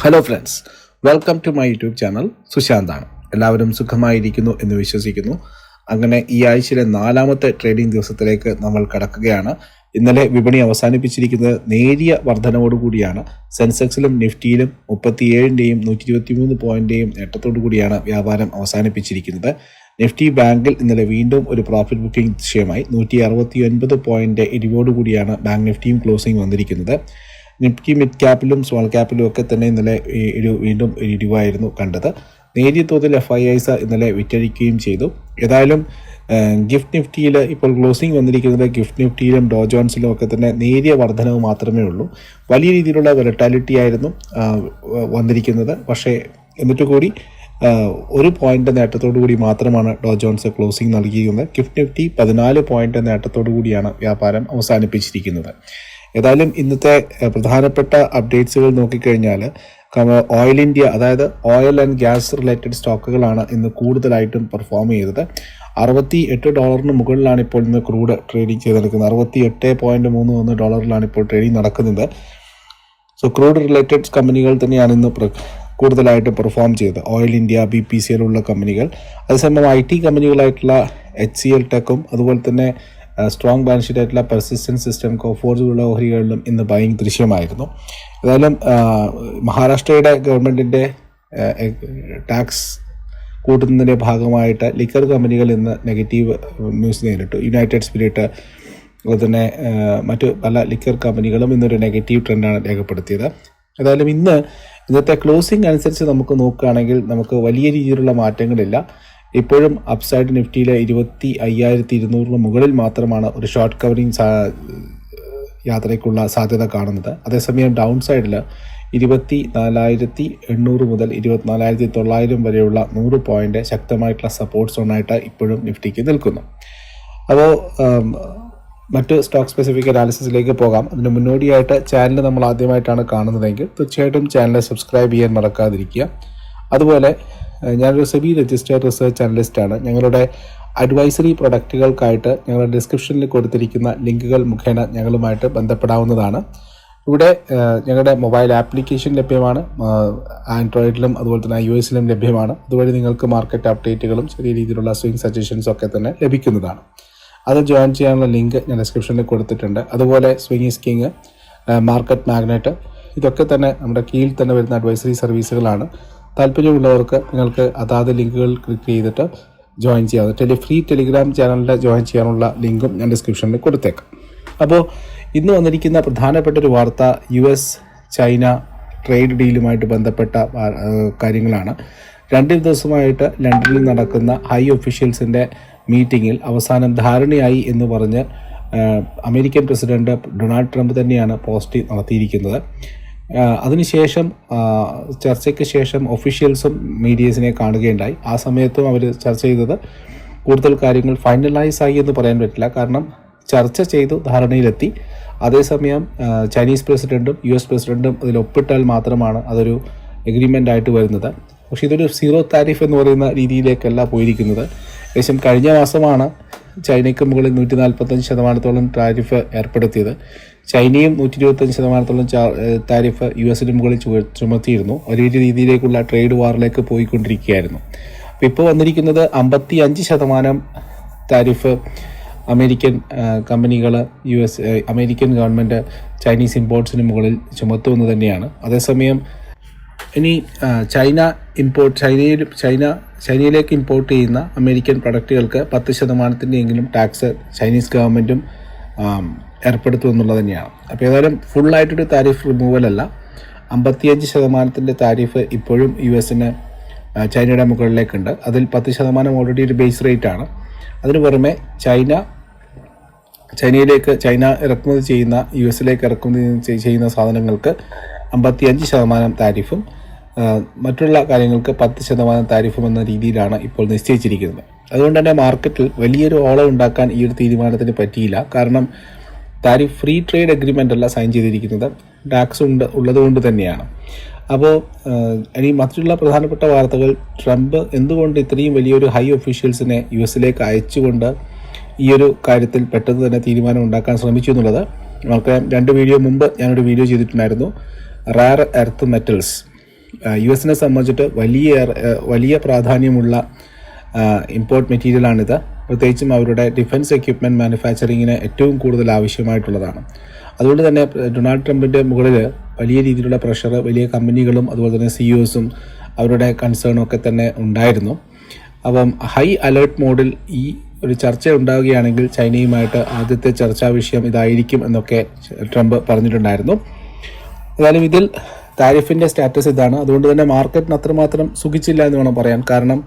Hello friends welcome to my YouTube channel സുശാന്താണ്. എല്ലാവരും സുഖമായിരിക്കുന്നു എന്ന് വിശ്വസിക്കുന്നു. അങ്ങനെ ഈ ആഴ്ചയിലെ നാലാമത്തെ ട്രേഡിംഗ് ദിവസത്തിലേക്ക് നമ്മൾ കടക്കുകയാണ്. ഇന്നലെ വിപണി അവസാനിപ്പിച്ചിരിക്കുന്നത് നേരിയ വർധനവോടുകൂടിയാണ് സെൻസെക്സിലും നിഫ്റ്റിയിലും മുപ്പത്തിയേഴിന്റെയും നൂറ്റി ഇരുപത്തി മൂന്ന് പോയിന്റെയും നേട്ടത്തോടു കൂടിയാണ് വ്യാപാരം അവസാനിപ്പിച്ചിരിക്കുന്നത്. നിഫ്റ്റി ബാങ്കിൽ ഇന്നലെ വീണ്ടും ഒരു പ്രോഫിറ്റ് ബുക്കിംഗ് വിഷയമായി നൂറ്റി അറുപത്തി ഒൻപത് പോയിന്റ് ഇടിവോടുകൂടിയാണ് ബാങ്ക് നിഫ്റ്റിയും ക്ലോസിംഗ് വന്നിരിക്കുന്നത്. നിഫ്റ്റി മിഡ് ക്യാപ്പിലും സ്മോൾ ക്യാപ്പിലും ഒക്കെ തന്നെ ഇന്നലെ ഒരു വീണ്ടും ഇടിവായിരുന്നു കണ്ടത്. നേരിയ തോതിൽ എഫ് ഐ ഐസ് ഇന്നലെ വിറ്റഴിക്കുകയും ചെയ്തു. ഏതായാലും ഗിഫ്റ്റ് നിഫ്റ്റിയിൽ ഇപ്പോൾ ക്ലോസിംഗ് വന്നിരിക്കുന്നത് ഗിഫ്റ്റ് നിഫ്റ്റിയിലും ഡോ ജോൺസിലും ഒക്കെ തന്നെ നേരിയ വർധനവ് മാത്രമേ ഉള്ളൂ. വലിയ രീതിയിലുള്ള വെലറ്റാലിറ്റി ആയിരുന്നു വന്നിരിക്കുന്നത്. പക്ഷേ എന്നിട്ട് കൂടി ഒരു പോയിന്റ് നേട്ടത്തോടു കൂടി മാത്രമാണ് ഡോ ജോൺസ് ക്ലോസിംഗ് നൽകിയിരുന്നത് ഗിഫ്റ്റ് നിഫ്റ്റി പതിനാല് പോയിന്റ് നേട്ടത്തോടു കൂടിയാണ് വ്യാപാരം അവസാനിപ്പിച്ചിരിക്കുന്നത്. ഏതായാലും ഇന്നത്തെ പ്രധാനപ്പെട്ട അപ്ഡേറ്റ്സുകൾ നോക്കിക്കഴിഞ്ഞാൽ ഓയിൽ ഇന്ത്യ അതായത് ഓയിൽ ആൻഡ് ഗ്യാസ് റിലേറ്റഡ് സ്റ്റോക്കുകളാണ് ഇന്ന് കൂടുതലായിട്ടും പെർഫോം ചെയ്തത്. അറുപത്തി എട്ട് ഡോളറിന് മുകളിലാണ് ഇപ്പോൾ ഇന്ന് ക്രൂഡ് ട്രേഡിംഗ് ചെയ്ത് നടക്കുന്നത് അറുപത്തി എട്ട് പോയിന്റ് മൂന്ന് ഒന്ന് ഡോളറിലാണ് ഇപ്പോൾ ട്രേഡിംഗ് നടക്കുന്നത്. സോ ക്രൂഡ് റിലേറ്റഡ് കമ്പനികൾ തന്നെയാണ് ഇന്ന് കൂടുതലായിട്ട് പെർഫോം ചെയ്തത്. Oil India B P C എല്ലുള്ള കമ്പനികൾ അതേസമയം ഐ ടി കമ്പനികളായിട്ടുള്ള എച്ച് സി എൽ ടെക്കും അതുപോലെ തന്നെ സ്ട്രോങ് ബാലൻസ് ഷീറ്റ് ആയിട്ടുള്ള പെർസിസ്റ്റൻസ് സിസ്റ്റം കോഫോർജുള്ള ഓഹരികളിലും ഇന്ന് ബൈങ് ദൃശ്യമായിരുന്നു. ഏതായാലും മഹാരാഷ്ട്രയുടെ ഗവൺമെന്റിന്റെ ടാക്സ് കൂട്ടുന്നതിന്റെ ഭാഗമായിട്ട് ലിക്കർ കമ്പനികൾ ഇന്ന് നെഗറ്റീവ് ന്യൂസ് നേരിട്ടു. യുണൈറ്റഡ് സ്പിരിറ്റ് അതുപോലെ തന്നെ മറ്റു പല ലിക്കർ കമ്പനികളും ഇന്നൊരു നെഗറ്റീവ് ട്രെൻഡാണ് രേഖപ്പെടുത്തിയത്. ഏതായാലും ഇന്ന് ഇന്നത്തെ ക്ലോസിംഗ് അനുസരിച്ച് നമുക്ക് നോക്കുകയാണെങ്കിൽ നമുക്ക് വലിയ രീതിയിലുള്ള മാറ്റങ്ങളില്ല. ഇപ്പോഴും അപ്സൈഡ് നിഫ്റ്റിയിലെ ഇരുപത്തി അയ്യായിരത്തി ഇരുന്നൂറിന് മുകളിൽ മാത്രമാണ് ഒരു ഷോർട്ട് കവറിങ് യാത്രയ്ക്കുള്ള സാധ്യത കാണുന്നത്. അതേസമയം ഡൗൺ സൈഡിൽ ഇരുപത്തി നാലായിരത്തി എണ്ണൂറ് മുതൽ ഇരുപത്തിനാലായിരത്തി തൊള്ളായിരം വരെയുള്ള നൂറ് പോയിന്റ് ശക്തമായിട്ടുള്ള സപ്പോർട്ട് സോണായിട്ട് ഇപ്പോഴും നിഫ്റ്റിക്ക് നിൽക്കുന്നു. അപ്പോൾ മറ്റ് സ്റ്റോക്ക് സ്പെസിഫിക് അനാലിസിസിലേക്ക് പോകാം. അതിന് മുന്നോടിയായിട്ട് ചാനൽ നമ്മൾ ആദ്യമായിട്ടാണ് കാണുന്നതെങ്കിൽ തീർച്ചയായിട്ടും ചാനൽ സബ്സ്ക്രൈബ് ചെയ്യാൻ മറക്കാതിരിക്കുക. അതുപോലെ ഞാനൊരു സെബി രജിസ്റ്റേർഡ് റിസർച്ച് അനലിസ്റ്റാണ് ഞങ്ങളുടെ അഡ്വൈസറി പ്രൊഡക്റ്റുകൾക്കായിട്ട് ഞങ്ങളുടെ ഡിസ്ക്രിപ്ഷനിൽ കൊടുത്തിരിക്കുന്ന ലിങ്കുകൾ മുഖേന ഞങ്ങളുമായിട്ട് ബന്ധപ്പെടാവുന്നതാണ്. ഇവിടെ ഞങ്ങളുടെ മൊബൈൽ ആപ്ലിക്കേഷൻ ലഭ്യമാണ്. ആൻഡ്രോയിഡിലും അതുപോലെ തന്നെ യു എസിലും ലഭ്യമാണ്. അതുവഴി നിങ്ങൾക്ക് മാർക്കറ്റ് അപ്ഡേറ്റുകളും ചെറിയ രീതിയിലുള്ള സ്വിംഗ് സജഷൻസും ഒക്കെ തന്നെ ലഭിക്കുന്നതാണ്. അത് ജോയിൻ ചെയ്യാനുള്ള ലിങ്ക് ഞാൻ ഡിസ്ക്രിപ്ഷനിൽ കൊടുത്തിട്ടുണ്ട്. അതുപോലെ സ്വിംഗ് സ്കിങ് മാർക്കറ്റ് മാഗ്നറ്റ് ഇതൊക്കെ തന്നെ നമ്മുടെ കീഴിൽ തന്നെ വരുന്ന അഡ്വൈസറി സർവീസുകളാണ് താല്പര്യമുള്ളവർക്ക് നിങ്ങൾക്ക് അതാത് ലിങ്കുകൾ ക്ലിക്ക് ചെയ്തിട്ട് ജോയിൻ ചെയ്യാം ടെലി ഫ്രീ ടെലിഗ്രാം ചാനലിൽ ജോയിൻ ചെയ്യാനുള്ള ലിങ്കും ഞാൻ ഡിസ്ക്രിപ്ഷനിൽ കൊടുത്തേക്കാം. അപ്പോൾ ഇന്ന് വന്നിരിക്കുന്ന പ്രധാനപ്പെട്ട ഒരു വാർത്ത യു എസ് ചൈന ട്രേഡ് ഡീലുമായിട്ട് ബന്ധപ്പെട്ട കാര്യങ്ങളാണ്. രണ്ട് ദിവസമായിട്ട് ലണ്ടനിൽ നടക്കുന്ന ഹൈ ഒഫീഷ്യൽസിന്റെ മീറ്റിങ്ങിൽ അവസാനം ധാരണയായി എന്ന് പറഞ്ഞ് അമേരിക്കൻ പ്രസിഡന്റ് ഡൊണാൾഡ് ട്രംപ് തന്നെയാണ് പോസ്റ്റ് നടത്തിയിരിക്കുന്നത്. അതിനുശേഷം ചർച്ചയ്ക്ക് ശേഷം ഒഫീഷ്യൽസും മീഡിയസിനെ കാണുകയുണ്ടായി. ആ സമയത്തും അവർ ചർച്ച ചെയ്തത് കൂടുതൽ കാര്യങ്ങൾ ഫൈനലൈസ് ആയി എന്ന് പറയാൻ പറ്റില്ല. കാരണം ചർച്ച ചെയ്തു ധാരണയിലെത്തി. അതേസമയം ചൈനീസ് പ്രസിഡന്റും യു എസ് പ്രസിഡന്റും അതിൽ ഒപ്പിട്ടാൽ മാത്രമാണ് അതൊരു എഗ്രിമെന്റ് ആയിട്ട് വരുന്നത്. പക്ഷേ ഇതൊരു സീറോ താരിഫ് എന്ന് പറയുന്ന രീതിയിലേക്കല്ല പോയിരിക്കുന്നത്. ഏകദേശം കഴിഞ്ഞ മാസമാണ് ചൈനയ്ക്ക് മുകളിൽ നൂറ്റി നാൽപ്പത്തഞ്ച് ശതമാനത്തോളം താരിഫ് ഏർപ്പെടുത്തിയത്. ചൈനയും നൂറ്റി ഇരുപത്തഞ്ച് ശതമാനത്തോളം താരിഫ് യു എസിന് മുകളിൽ ചുമത്തിയിരുന്നു. വലിയ രീതിയിലേക്കുള്ള ട്രേഡ് വാറിലേക്ക് പോയിക്കൊണ്ടിരിക്കുകയായിരുന്നു. അപ്പോൾ ഇപ്പോൾ വന്നിരിക്കുന്നത് അമ്പത്തി അഞ്ച് ശതമാനം താരിഫ് അമേരിക്കൻ കമ്പനികൾ U S American government Chinese ഇമ്പോർട്ട്സിന് മുകളിൽ ചുമത്തുമെന്ന് തന്നെയാണ്. അതേസമയം ഇനി ചൈന ഇമ്പോർട്ട് ചൈനയിൽ ചൈന ചൈനയിലേക്ക് ഇമ്പോർട്ട് ചെയ്യുന്ന അമേരിക്കൻ പ്രൊഡക്റ്റുകൾക്ക് പത്ത് ശതമാനത്തിന്റെയെങ്കിലും ടാക്സ് ചൈനീസ് ഗവൺമെന്റും ഏർപ്പെടുത്തും എന്നുള്ളത് തന്നെയാണ്. അപ്പോൾ ഏതായാലും ഫുള്ളായിട്ടൊരു താരിഫ് റിമൂവൽ അല്ല. അമ്പത്തിയഞ്ച് ശതമാനത്തിന്റെ താരിഫ് ഇപ്പോഴും യു എസിന് ചൈനയുടെ മുകളിലേക്കുണ്ട്. അതിൽ പത്ത് ശതമാനം ഓൾറെഡി ഒരു ബേസ് റേറ്റ് ആണ്. അതിന് പുറമെ ചൈന ചൈനയിലേക്ക് ചൈന ഇറക്കുമതി ചെയ്യുന്ന യു എസിലേക്ക് ഇറക്കുമതി ചെയ്യുന്ന സാധനങ്ങൾക്ക് അമ്പത്തിയഞ്ച് ശതമാനം താരിഫും മറ്റുള്ള കാര്യങ്ങൾക്ക് പത്ത് ശതമാനം താരിഫും എന്ന രീതിയിലാണ് ഇപ്പോൾ നിശ്ചയിച്ചിരിക്കുന്നത്. അതുകൊണ്ട് തന്നെ മാർക്കറ്റിൽ വലിയൊരു ഓളം ഉണ്ടാക്കാൻ ഈ ഒരു തീരുമാനത്തിന് പറ്റിയില്ല. കാരണം താരിഫ് ഫ്രീ ട്രേഡ് അഗ്രിമെന്റ് അല്ല സൈൻ ചെയ്തിരിക്കുന്നത്. ടാക്സ് ഉണ്ട് ഉള്ളതുകൊണ്ട് തന്നെയാണ്. അപ്പോൾ ഇനി മറ്റുള്ള പ്രധാനപ്പെട്ട വാർത്തകൾ. ട്രംപ് എന്തുകൊണ്ട് ഇത്രയും വലിയൊരു ഹൈ ഒഫീഷ്യൽസിനെ യു എസിലേക്ക് അയച്ചുകൊണ്ട് ഈ ഒരു കാര്യത്തിൽ പെട്ടെന്ന് തന്നെ തീരുമാനം ഉണ്ടാക്കാൻ ശ്രമിച്ചു എന്നുള്ളത്. നമുക്ക് രണ്ട് വീഡിയോ മുമ്പ് ഞാനൊരു വീഡിയോ ചെയ്തിട്ടുണ്ടായിരുന്നു. റയർ എർത്ത് മെറ്റൽസ് യു എസിനെ സംബന്ധിച്ചിട്ട് വലിയ വലിയ പ്രാധാന്യമുള്ള ഇമ്പോർട്ട് മെറ്റീരിയലാണിത് പ്രത്യേകിച്ചും അവരുടെ ഡിഫൻസ് എക്യുപ്മെന്റ് മാനുഫാക്ചറിങ്ങിന് ഏറ്റവും കൂടുതൽ ആവശ്യമായിട്ടുള്ളതാണ്. അതുകൊണ്ട് തന്നെ ഡൊണാൾഡ് ട്രംപിന്റെ മുകളിൽ വലിയ രീതിയിലുള്ള പ്രഷർ വലിയ കമ്പനികളും അതുപോലെ തന്നെ സിഇഒസും അവരുടെ കൺസേണും ഒക്കെ തന്നെ ഉണ്ടായിരുന്നു. അപ്പം ഹൈ അലേർട്ട് മോഡിൽ ഈ ഒരു ചർച്ച ഉണ്ടാവുകയാണെങ്കിൽ ചൈനയുമായിട്ട് ആദ്യത്തെ ചർച്ചാ വിഷയം ഇതായിരിക്കും എന്നൊക്കെ ട്രംപ് പറഞ്ഞിട്ടുണ്ടായിരുന്നു. ഏതായാലും ഇതിൽ താരിഫിന്റെ സ്റ്റാറ്റസ് ഇതാണ്. അതുകൊണ്ട് തന്നെ മാർക്കറ്റിന് അത്രമാത്രം സുഖിച്ചില്ല എന്ന് വേണം പറയാൻ. കാരണം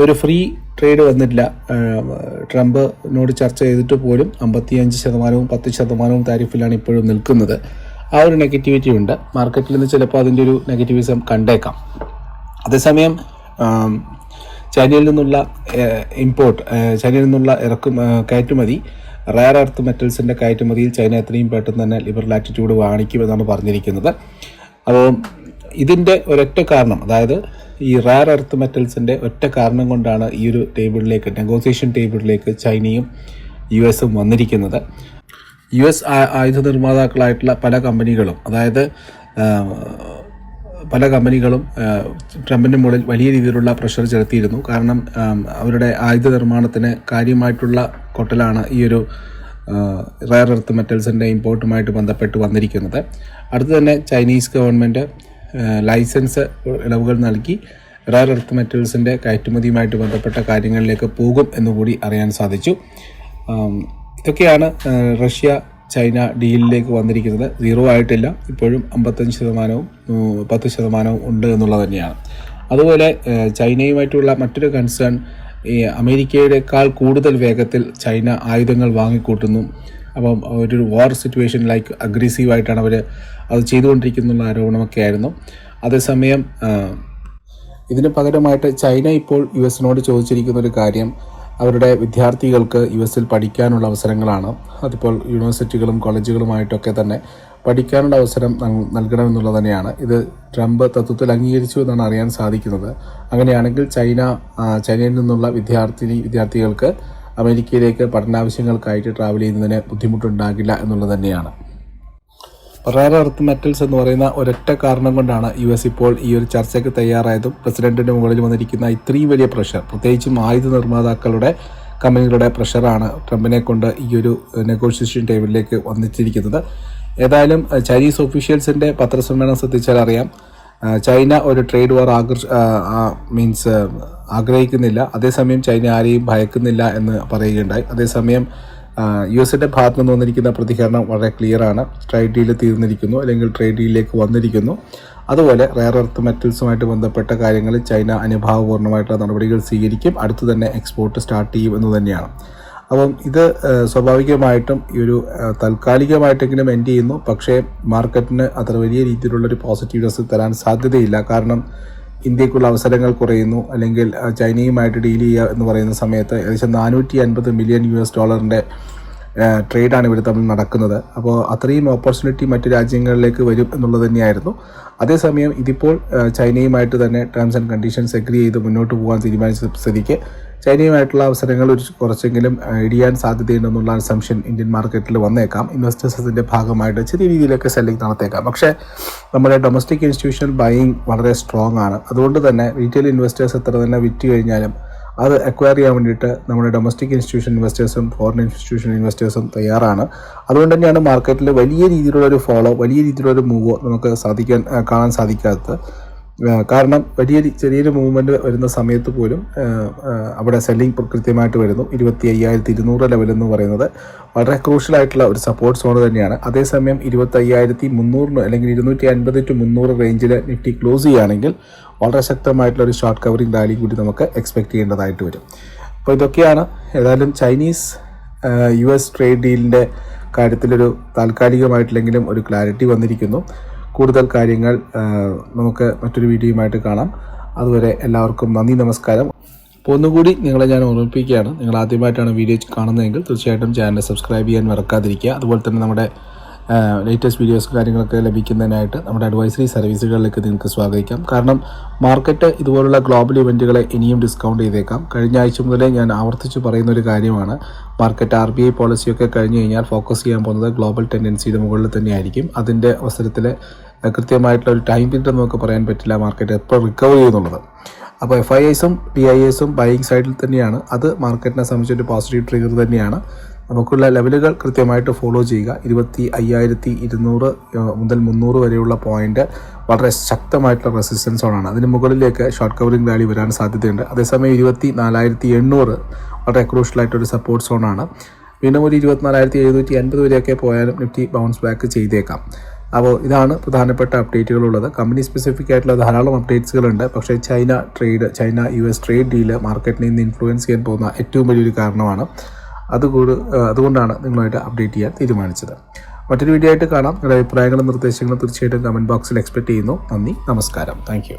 ഒരു ഫ്രീ ട്രേഡ് വന്നിട്ടില്ല. ട്രംപ് ട്രംപിനോട് ചർച്ച ചെയ്തിട്ട് പോലും അമ്പത്തിയഞ്ച് ശതമാനവും പത്ത് ശതമാനവും താരിഫിലാണ് ഇപ്പോഴും നിൽക്കുന്നത്. ആ ഒരു നെഗറ്റിവിറ്റി ഉണ്ട്. മാർക്കറ്റിൽ നിന്ന് ചിലപ്പോൾ അതിന്റെ ഒരു നെഗറ്റിവിസം കണ്ടേക്കാം. അതേസമയം ചൈനയിൽ നിന്നുള്ള ഇമ്പോർട്ട് ചൈനയിൽ നിന്നുള്ള ഇറക്കും കയറ്റുമതി റയർ എർത്ത് മെറ്റൽസിന്റെ കയറ്റുമതിയിൽ ചൈന എത്രയും പെട്ടെന്ന് തന്നെ ലിബറൽ ആറ്റിറ്റ്യൂഡ് കാണിക്കുമെന്നാണ് പറഞ്ഞിരിക്കുന്നത്. അപ്പോൾ ഇതിന്റെ ഒരൊറ്റ കാരണം അതായത് ഈ റയർ എർത്ത് മെറ്റൽസിന്റെ ഒറ്റ കാരണം കൊണ്ടാണ് ഈ ഒരു ടേബിളിലേക്ക് നെഗോസിയേഷൻ ടേബിളിലേക്ക് ചൈനയും യു എസും വന്നിരിക്കുന്നത്. യു എസ് ആയുധ നിർമ്മാതാക്കളായിട്ടുള്ള പല കമ്പനികളും അതായത് പല കമ്പനികളും ട്രംപിന്റെ മുകളിൽ വലിയ രീതിയിലുള്ള പ്രഷർ ചെലുത്തിയിരുന്നു. കാരണം അവരുടെ ആയുധ നിർമ്മാണത്തിന് കാര്യമായിട്ടുള്ള കൊട്ടലാണ് ഈ ഒരു റയർ എർത്ത് മെറ്റൽസിന്റെ ഇമ്പോർട്ടുമായിട്ട് ബന്ധപ്പെട്ട് വന്നിരിക്കുന്നത്. അടുത്ത് തന്നെ ചൈനീസ് ഗവൺമെന്റ് ലൈസൻസ് ഇളവുകൾ നൽകി റയർ എർത്ത് മെറ്റൽസിന്റെ കയറ്റുമതിയുമായിട്ട് ബന്ധപ്പെട്ട കാര്യങ്ങളിലേക്ക് പോകും എന്നുകൂടി അറിയാൻ സാധിച്ചു. ഇതൊക്കെയാണ് റഷ്യ ചൈന ഡീലിലേക്ക് വന്നിരിക്കുന്നത്. സീറോ ആയിട്ടില്ല. ഇപ്പോഴും അമ്പത്തഞ്ച് ശതമാനവും പത്ത് ശതമാനവും ഉണ്ട് എന്നുള്ളത് തന്നെയാണ്. അതുപോലെ ചൈനയുമായിട്ടുള്ള മറ്റൊരു കൺസേൺ ഈ അമേരിക്കയുടെക്കാൾ കൂടുതൽ വേഗത്തിൽ ചൈന ആയുധങ്ങൾ വാങ്ങിക്കൂട്ടുന്നു. അപ്പം ഒരു വാർ സിറ്റുവേഷൻ ലൈക്ക് അഗ്രസീവായിട്ടാണ് അവർ അത് ചെയ്തുകൊണ്ടിരിക്കുന്നുള്ള ആരോപണമൊക്കെ ആയിരുന്നു. അതേസമയം ഇതിന് പകരമായിട്ട് ചൈന ഇപ്പോൾ യു എസിനോട് ചോദിച്ചിരിക്കുന്ന ഒരു കാര്യം അവരുടെ വിദ്യാർത്ഥികൾക്ക് യു എസിൽ പഠിക്കാനുള്ള അവസരങ്ങളാണ്. അതിപ്പോൾ യൂണിവേഴ്സിറ്റികളും കോളേജുകളുമായിട്ടൊക്കെ തന്നെ പഠിക്കാനുള്ള അവസരം നൽ- നൽകണമെന്നുള്ളത് തന്നെയാണ്. ഇത് ട്രംപ് തത്വത്തിൽ അംഗീകരിച്ചു എന്നാണ് അറിയാൻ സാധിക്കുന്നത്. അങ്ങനെയാണെങ്കിൽ ചൈന ചൈനയിൽ നിന്നുള്ള വിദ്യാർത്ഥിനി വിദ്യാർത്ഥികൾക്ക് അമേരിക്കയിലേക്ക് പഠനാവശ്യങ്ങൾക്കായിട്ട് ട്രാവൽ ചെയ്യുന്നതിന് ബുദ്ധിമുട്ടുണ്ടാകില്ല എന്നുള്ളത് തന്നെയാണ്. റയർ എർത്ത് മെറ്റൽസ് എന്ന് പറയുന്ന ഒരൊറ്റ കാരണം കൊണ്ടാണ് യു എസ് ഇപ്പോൾ ഈ ഒരു ചർച്ചയ്ക്ക് തയ്യാറായതും പ്രസിഡന്റിന്റെ മുകളിൽ വന്നിരിക്കുന്ന ഇത്രയും വലിയ പ്രഷർ പ്രത്യേകിച്ചും ആയുധ നിർമ്മാതാക്കളുടെ കമ്പനികളുടെ പ്രഷറാണ് ട്രംപിനെ കൊണ്ട് ഈ ഒരു നെഗോഷിയേഷൻ ടേബിളിലേക്ക് വന്നിച്ചിരിക്കുന്നത് ഏതായാലും ചൈനീസ് ഒഫീഷ്യൽസിന്റെ പത്രസമ്മേളനം ശ്രദ്ധിച്ചാൽ അറിയാം. ചൈന ഒരു ട്രേഡ് വാർ ആകർഷ മീൻസ് ആഗ്രഹിക്കുന്നില്ല. അതേസമയം ചൈന ആരെയും ഭയക്കുന്നില്ല എന്ന് പറയുകയുണ്ടായി. അതേസമയം യു എസിന്റെ ഭാഗത്ത് നിന്ന് വന്നിരിക്കുന്ന പ്രതികരണം വളരെ ക്ലിയറാണ്. ട്രേഡ് ഡീൽ തീർന്നിരിക്കുന്നു അല്ലെങ്കിൽ ട്രേഡ് ഡീലിലേക്ക് വന്നിരിക്കുന്നു. അതുപോലെ റയർ എർത്ത് മെറ്റൽസുമായിട്ട് ബന്ധപ്പെട്ട കാര്യങ്ങളിൽ ചൈന അനുഭാവപൂർണമായിട്ടുള്ള നടപടികൾ സ്വീകരിക്കും. അടുത്ത് തന്നെ എക്സ്പോർട്ട് സ്റ്റാർട്ട് ചെയ്യും എന്ന് തന്നെയാണ്. അപ്പം ഇത് സ്വാഭാവികമായിട്ടും ഈ ഒരു താൽക്കാലികമായിട്ടെങ്കിലും എൻഡ് ചെയ്യുന്നു. പക്ഷേ മാർക്കറ്റിന് അത്ര വലിയ രീതിയിലുള്ളൊരു പോസിറ്റീവ്നെസ് തരാൻ സാധ്യതയില്ല. കാരണം ഇന്ത്യക്കുള്ള അവസരങ്ങൾ കുറയുന്നു. അല്ലെങ്കിൽ ചൈനയുമായിട്ട് ഡീൽ ചെയ്യുക എന്ന് പറയുന്ന സമയത്ത് ഏകദേശം നാനൂറ്റി അൻപത് മില്യൺ യു എസ് ഡോളറിന്റെ ട്രേഡാണ് ഇവർ തമ്മിൽ നടക്കുന്നത്. അപ്പോൾ അത്രയും ഓപ്പർച്യൂണിറ്റി മറ്റ് രാജ്യങ്ങളിലേക്ക് വരും എന്നുള്ളത് തന്നെയായിരുന്നു. അതേസമയം ഇതിപ്പോൾ ചൈനയുമായിട്ട് തന്നെ ടേംസ് ആൻഡ് കണ്ടീഷൻസ് എഗ്രി ചെയ്ത് മുന്നോട്ട് പോകാൻ തീരുമാനിച്ച സ്ഥിതിക്ക് ചൈനയുമായിട്ടുള്ള അവസരങ്ങൾ ഒരു കുറച്ചെങ്കിലും ഇടിയാൻ സാധ്യതയുണ്ടെന്നുള്ള അസംഷൻ ഇന്ത്യൻ മാർക്കറ്റിൽ വന്നേക്കാം. ഇൻവെസ്റ്റേഴ്സ് അതിന്റെ ഭാഗമായിട്ട് ചെറിയ രീതിയിലൊക്കെ സെല്ലിംഗ് നടത്തേക്കാം. പക്ഷേ നമ്മുടെ ഡൊമസ്റ്റിക് ഇൻസ്റ്റിറ്റ്യൂഷണൽ ബൈയിങ് വളരെ സ്ട്രോങ് ആണ്. അതുകൊണ്ട് തന്നെ റീറ്റെയിൽ ഇൻവെസ്റ്റേഴ്സ് എത്ര തന്നെ വിറ്റ് കഴിഞ്ഞാലും അത് അക്വയർ ചെയ്യാൻ വേണ്ടിയിട്ട് നമ്മുടെ ഡൊമസ്റ്റിക് ഇൻസ്റ്റിറ്റ്യൂഷൻ ഇൻവെസ്റ്റേഴ്സും ഫോറിൻ ഇൻസ്റ്റിറ്റ്യൂഷൻ ഇൻവെസ്റ്റേഴ്സും തയ്യാറാണ്. അതുകൊണ്ട് തന്നെയാണ് മാർക്കറ്റിൽ വലിയ രീതിയിലുള്ള ഒരു ഫോളോ വലിയ രീതിയിലുള്ള ഒരു മൂവോ നമുക്ക് സാധിക്കാൻ കാണാൻ സാധിക്കാത്തത്. കാരണം വലിയ ചെറിയൊരു മൂവ്മെന്റ് വരുന്ന സമയത്ത് പോലും അവിടെ സെല്ലിംഗ് കൃത്യമായിട്ട് വരുന്നു. ഇരുപത്തി അയ്യായിരത്തി ഇരുന്നൂറ് ലെവൽ എന്ന് പറയുന്നത് വളരെ ക്രൂഷ്യലായിട്ടുള്ള ഒരു സപ്പോർട്ട് സോൺ തന്നെയാണ്. അതേസമയം ഇരുപത്തി അയ്യായിരത്തി മുന്നൂറിന് അല്ലെങ്കിൽ ഇരുന്നൂറ്റി അൻപത് ടു മുന്നൂറ് റേഞ്ചിൽ നിഫ്റ്റി ക്ലോസ് ചെയ്യുകയാണെങ്കിൽ വളരെ ശക്തമായിട്ടുള്ള ഒരു ഷോർട്ട് കവറിംഗ് റാലി കൂടി നമുക്ക് എക്സ്പെക്ട് ചെയ്യേണ്ടതായിട്ട് വരും. അപ്പോൾ ഇതൊക്കെയാണ് ഏതായാലും ചൈനീസ് യു എസ് ട്രേഡ് ഡീലിന്റെ കാര്യത്തിലൊരു താൽക്കാലികമായിട്ടില്ലെങ്കിലും ഒരു ക്ലാരിറ്റി വന്നിരിക്കുന്നു. കൂടുതൽ കാര്യങ്ങൾ നമുക്ക് മറ്റൊരു വീഡിയോയുമായിട്ട് കാണാം. അതുവരെ എല്ലാവർക്കും നന്ദി നമസ്കാരം. അപ്പോൾ ഒന്നുകൂടി നിങ്ങളെ ഞാൻ ഓർമ്മിപ്പിക്കുകയാണ്. നിങ്ങൾ ആദ്യമായിട്ടാണ് വീഡിയോ കാണുന്നതെങ്കിൽ തീർച്ചയായിട്ടും ചാനൽ സബ്സ്ക്രൈബ് ചെയ്യാൻ മറക്കാതിരിക്കുക. അതുപോലെ തന്നെ നമ്മുടെ ലേറ്റസ്റ്റ് വീഡിയോസ് കാര്യങ്ങളൊക്കെ ലഭിക്കുന്നതിനായിട്ട് നമ്മുടെ അഡ്വൈസറി സർവീസുകളിലേക്ക് നിങ്ങൾക്ക് സ്വാഗതിക്കാം. കാരണം മാർക്കറ്റ് ഇതുപോലുള്ള ഗ്ലോബൽ ഇവന്റുകളെ ഇനിയും ഡിസ്കൗണ്ട് ചെയ്തേക്കാം. കഴിഞ്ഞ ആഴ്ച മുതലേ ഞാൻ ആവർത്തിച്ച് പറയുന്ന ഒരു കാര്യമാണ് മാർക്കറ്റ് ആർ ബി ഐ പോളിസിയൊക്കെ കഴിഞ്ഞ് കഴിഞ്ഞാൽ ഫോക്കസ് ചെയ്യാൻ പോകുന്നത് ഗ്ലോബൽ ടെൻഡൻസിയുടെ മുകളിൽ തന്നെയായിരിക്കും. അതിന്റെ അവസരത്തിൽ കൃത്യമായിട്ടുള്ള ഒരു ടൈം പീരീഡ് നമുക്ക് പറയാൻ പറ്റില്ല. മാർക്കറ്റ് എപ്പോൾ റിക്കവർ ചെയ്യുന്നുള്ളത്. അപ്പോൾ എഫ് ഐ എസും പി ഐ എസും ബൈയിങ് സൈഡിൽ തന്നെയാണ്. അത് മാർക്കറ്റിനെ സംബന്ധിച്ചൊരു പോസിറ്റീവ് ട്രിഗർ തന്നെയാണ്. നമുക്കുള്ള ലെവലുകൾ കൃത്യമായിട്ട് ഫോളോ ചെയ്യുക. ഇരുപത്തി അയ്യായിരത്തി ഇരുന്നൂറ് മുതൽ മുന്നൂറ് വരെയുള്ള പോയിന്റ് വളരെ ശക്തമായിട്ടുള്ള റെസിസ്റ്റൻസ് സോണാണ് അതിന് മുകളിലേക്ക് ഷോർട്ട് കവറിംഗ് റാലി വരാൻ സാധ്യതയുണ്ട്. അതേസമയം ഇരുപത്തി നാലായിരത്തി എണ്ണൂറ് വളരെ ക്രൂഷ്യലായിട്ടൊരു സപ്പോർട്ട് സോണാണ് വീണ്ടും ഒരു ഇരുപത്തിനാലായിരത്തി എഴുന്നൂറ്റി അൻപത് വരെയൊക്കെ പോയാലും നിഫ്റ്റി ബൗൺസ് ബാക്ക് ചെയ്തേക്കാം. അപ്പോൾ ഇതാണ് പ്രധാനപ്പെട്ട അപ്ഡേറ്റുകളുള്ളത് കമ്പനി സ്പെസിഫിക് ആയിട്ടുള്ള ധാരാളം അപ്ഡേറ്റ്സുകളുണ്ട് പക്ഷേ China trade China U S trade deal മാർക്കറ്റിനെ ഇന്ന് ഇൻഫ്ലുവൻസ് ചെയ്യാൻ പോകുന്ന ഏറ്റവും വലിയൊരു കാരണമാണ്. അതുകൂട് അതുകൊണ്ടാണ് നിങ്ങളുമായിട്ട് അപ്ഡേറ്റ് ചെയ്യാൻ തീരുമാനിച്ചത്. മറ്റൊരു വീഡിയോ ആയിട്ട് കാണാം. നിങ്ങളുടെ അഭിപ്രായങ്ങളും നിർദ്ദേശങ്ങളും തീർച്ചയായിട്ടും കമന്റ് ബോക്സിൽ എക്സ്പെക്ട് ചെയ്യുന്നു. നന്ദി. നമസ്കാരം. താങ്ക്